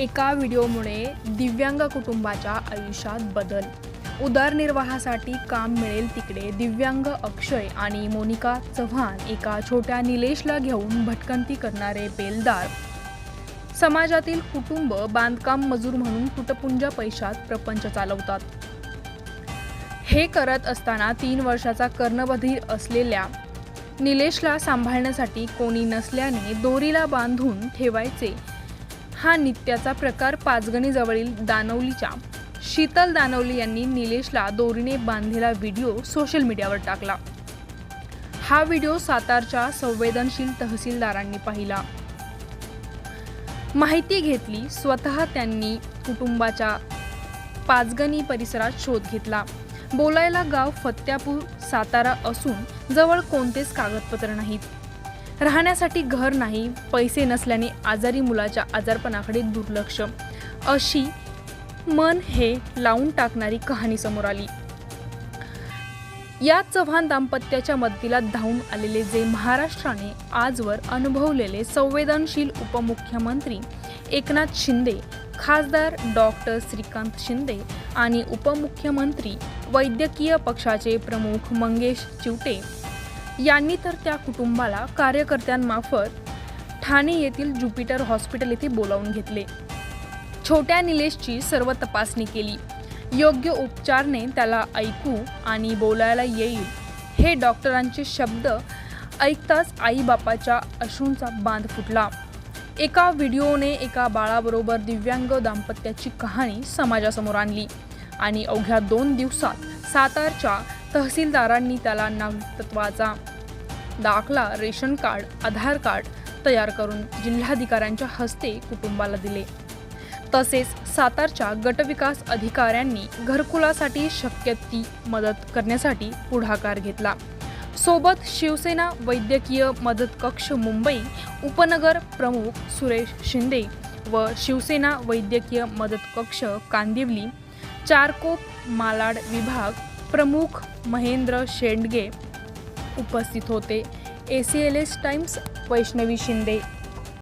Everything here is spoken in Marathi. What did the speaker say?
एका व्हिडिओमुळे दिव्यांग कुटुंबाच्या आयुष्यात बदल. उदरनिर्वाहासाठी काम मिळेल तिकडे दिव्यांग अक्षय आणि मोनिका चव्हाण एका छोट्या निलेशला घेऊन भटकंती करणारे बेलदार. समाजातील कुटुंब बांधकाम मजूर म्हणून तुटपुंजा पैशात प्रपंच चालवतात. हे करत असताना तीन वर्षाचा कर्णबधीर असलेल्या निलेशला सांभाळण्यासाठी कोणी नसल्याने दोरीला बांधून ठेवायचे. हा नित्याचा प्रकार पाचगणीजवळील दानवलीच्या शीतल दानवली यांनी निलेशला दोरीने बांधलेला व्हिडिओ सोशल मीडियावर टाकला. हा व्हिडिओ सातारच्या संवेदनशील तहसीलदारांनी पाहिला. माहिती घेतली स्वतः त्यांनी कुटुंबाच्या पाचगणी परिसरात शोध घेतला. बोलायला गाव फत्यापूर सातारा असून जवळ कोणतेच कागदपत्र नाहीत. राहण्यासाठी घर नाही पैसे नसल्याने आजारी मुलाच्या आजारपणाकडे दुर्लक्ष. अशी मन हे लावून टाकणारी कहाणी समोर आली. या चव्हाण दाम्पत्याच्या मदतीला धावून आलेले जे महाराष्ट्राने आजवर अनुभवलेले संवेदनशील उपमुख्यमंत्री एकनाथ शिंदे खासदार डॉक्टर श्रीकांत शिंदे आणि उपमुख्यमंत्री वैद्यकीय पक्षाचे प्रमुख मंगेश चिवटे यांनी तर त्या कुटुंबाला कार्यकर्त्यांमार्फत ठाणे येथील ज्युपिटर हॉस्पिटल येथे बोलावून घेतले. छोट्या निलेशची सर्व तपासणी केली. योग्य उपचारने त्याला ऐकू आणि बोलायला येईल हे डॉक्टरांचे शब्द ऐकताच आईबापाच्या अश्रूंचा बांध फुटला. एका व्हिडिओने एका बाळाबरोबर दिव्यांग दाम्पत्याची कहाणी समाजासमोर आणली आणि अवघ्या दोन दिवसात सातारच्या तहसीलदारांनी त्याला नागरिकत्वाचा दाखला रेशन कार्ड आधार कार्ड तयार करून जिल्हाधिकाऱ्यांच्या हस्ते कुटुंबाला दिले. तसेच सातारच्या गटविकास अधिकाऱ्यांनी घरकुलासाठी शक्य ती मदत करण्यासाठी पुढाकार घेतला. सोबत शिवसेना वैद्यकीय मदत कक्ष मुंबई उपनगर प्रमुख सुरेश शिंदे व शिवसेना वैद्यकीय मदत कक्ष कांदिवली चारकोप मालाड विभाग प्रमुख महेंद्र शेंडगे उपस्थित होते. A C L S times Vaishnavi Shinde.